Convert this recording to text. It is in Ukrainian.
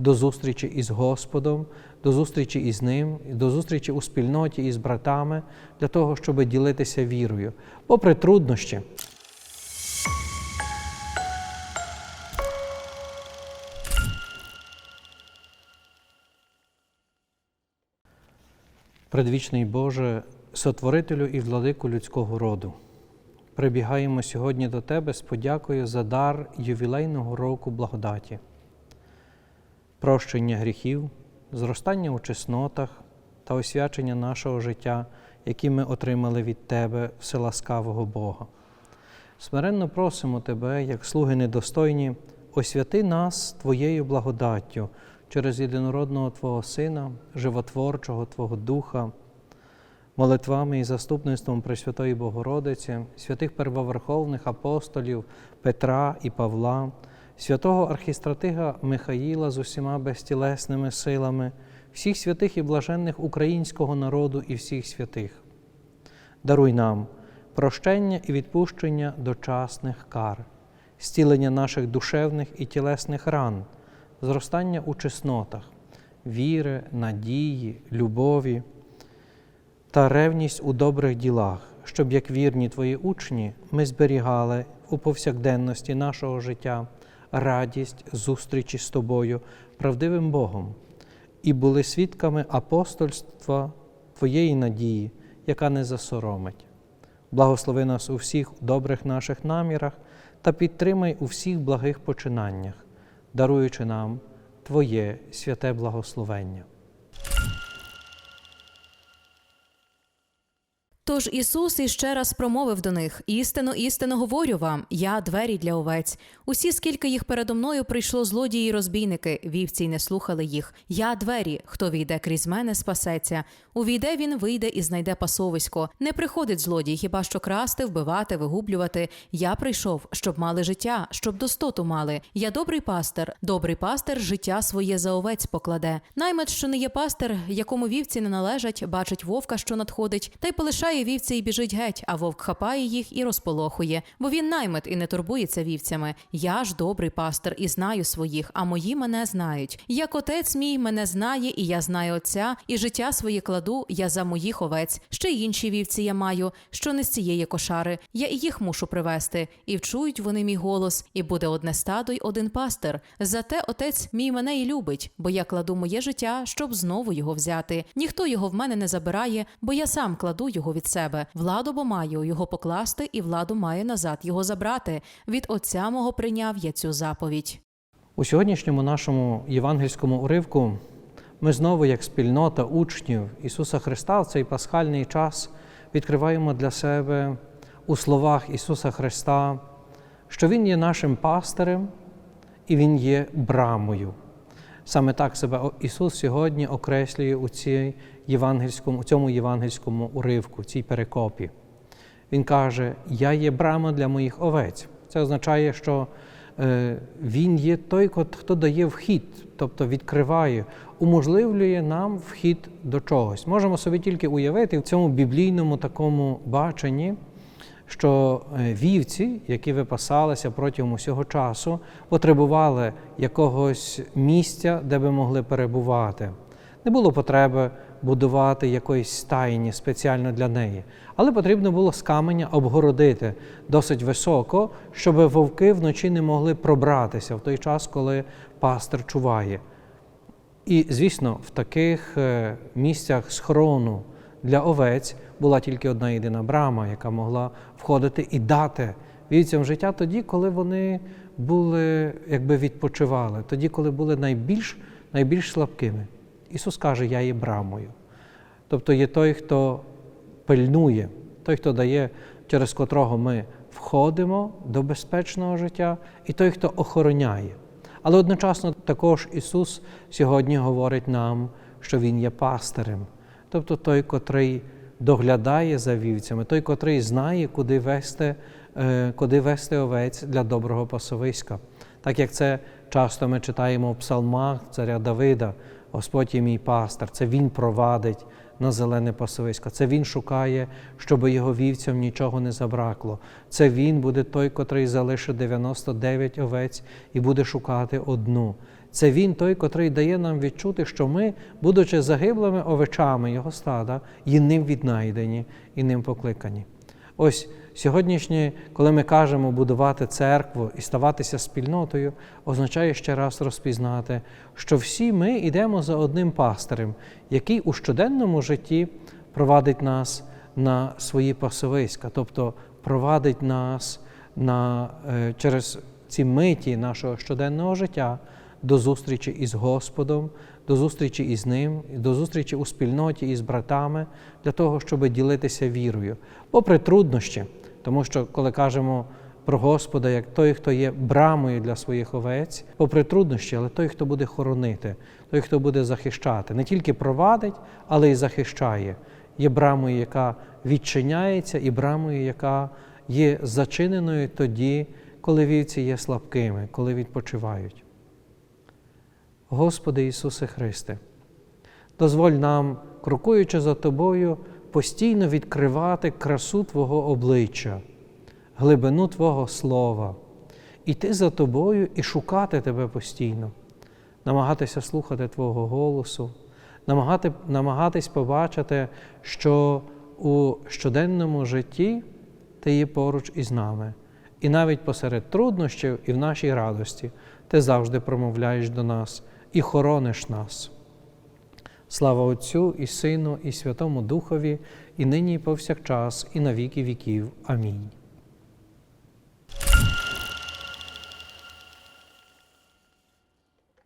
до зустрічі із Господом, до зустрічі із Ним, до зустрічі у спільноті із братами, для того, щоб ділитися вірою, попри труднощі. Предвічний Боже, сотворителю і владику людського роду, прибігаємо сьогодні до Тебе з подякою за дар ювілейного року благодаті, прощення гріхів, зростання у чеснотах та освячення нашого життя, які ми отримали від Тебе, вселаскавого Бога. Смиренно просимо Тебе, як слуги недостойні, освяти нас Твоєю благодаттю через єдинородного Твого Сина, животворчого Твого Духа, молитвами і заступництвом Пресвятої Богородиці, святих первоверховних апостолів Петра і Павла, святого архістратига Михаїла з усіма безтілесними силами, всіх святих і блаженних українського народу і всіх святих. Даруй нам прощення і відпущення дочасних кар, зцілення наших душевних і тілесних ран, зростання у чеснотах, віри, надії, любові та ревність у добрих ділах, щоб, як вірні Твої учні, ми зберігали у повсякденності нашого життя радість зустрічі з Тобою, правдивим Богом, і були свідками апостольства Твоєї надії, яка не засоромить. Благослови нас у всіх добрих наших намірах та підтримай у всіх благих починаннях, даруючи нам Твоє святе благословення. Тож Ісус іще раз промовив до них: істину, істину говорю вам, я двері для овець. Усі, скільки їх передо мною прийшло злодії й розбійники, вівці й не слухали їх. Я двері, хто війде крізь мене, спасеться. Увійде він, вийде і знайде пасовисько. Не приходить злодій, хіба що красти, вбивати, вигублювати. Я прийшов, щоб мали життя, щоб достоту мали. Я добрий пастир, добрий пастир життя своє за овець покладе. Наймет, що не є пастир, якому вівці не належать, бачить вовка, що надходить, та й полишає вівці і біжить геть, а вовк хапає їх і розполохує. Бо він наймет і не турбується вівцями. Я ж добрий пастир і знаю своїх, а мої мене знають. Як отець мій мене знає, і я знаю отця, і життя своє кладу я за моїх овець. Ще й інші вівці я маю, що не з цієї кошари. Я і їх мушу привести, і вчують вони мій голос, і буде одне стадо й один пастир. Зате отець мій мене і любить, бо я кладу моє життя, щоб знову його взяти. Ніхто його в мене не забирає, бо я сам кладу його від себе. Владу бо маю його покласти, і владу маю назад його забрати. Від отця мого прийняв я цю заповідь. У сьогоднішньому нашому євангельському уривку ми знову, як спільнота учнів Ісуса Христа, в цей пасхальний час відкриваємо для себе у словах Ісуса Христа, що Він є нашим пастирем і Він є брамою. Саме так себе Ісус сьогодні окреслює у, цій євангельському, у цьому євангельському уривку, цій перекопі. Він каже: Я є брама для моїх овець. Це означає, що е, Він є той, хто дає вхід, тобто відкриває, уможливлює нам вхід до чогось. Можемо собі тільки уявити в цьому біблійному такому баченні, що е, вівці, які випасалися протягом усього часу, потребували якогось місця, де би могли перебувати. Не було потреби будувати якоїсь стайні спеціально для неї, але потрібно було з каменя обгородити досить високо, щоб вовки вночі не могли пробратися в той час, коли пастир чуває. І, звісно, в таких е, місцях схорону для овець була тільки одна єдина брама, яка могла входити і дати вівцям життя тоді, коли вони були, якби відпочивали, тоді, коли були найбільш, найбільш слабкими. Ісус каже, я є брамою. Тобто є той, хто пильнує, той, хто дає, через котрого ми входимо до безпечного життя, і той, хто охороняє. Але одночасно також Ісус сьогодні говорить нам, що Він є пастирем, тобто той, котрий доглядає за вівцями, той, котрий знає, куди вести, е, куди вести овець для доброго пасовиська. Так як це часто ми читаємо в псалмах царя Давида, Господь є мій пастир, це Він провадить на зелене пасовисько. Це Він шукає, щоб його вівцям нічого не забракло. Це Він буде той, котрий залишить 99 овець і буде шукати одну. Це Він той, котрий дає нам відчути, що ми, будучи загиблими овечами Його стада, є ним віднайдені і ним покликані. Ось сьогоднішнє, коли ми кажемо будувати церкву і ставатися спільнотою, означає ще раз розпізнати, що всі ми йдемо за одним пастирем, який у щоденному житті провадить нас на свої пасовиська, тобто провадить нас на, е, через ці миті нашого щоденного життя до зустрічі із Господом, до зустрічі із Ним, до зустрічі у спільноті із братами, для того, щоб ділитися вірою, попри труднощі, тому що коли кажемо про Господа як той, хто є брамою для своїх овець, попри труднощі, але той, хто буде хоронити, той, хто буде захищати, не тільки провадить, але й захищає. Є брамою, яка відчиняється, і брамою, яка є зачиненою тоді, коли вівці є слабкими, коли відпочивають. Господи Ісусе Христе, дозволь нам, крокуючи за Тобою, постійно відкривати красу Твого обличчя, глибину Твого Слова, іти за Тобою і шукати Тебе постійно, намагатися слухати Твого голосу, намагати, намагатись побачити, що у щоденному житті Ти є поруч із нами. І навіть посеред труднощів і в нашій радості Ти завжди промовляєш до нас і хорониш нас. Слава Отцю і Сину, і Святому Духові, і нині, і повсякчас, і на віки віків. Амінь.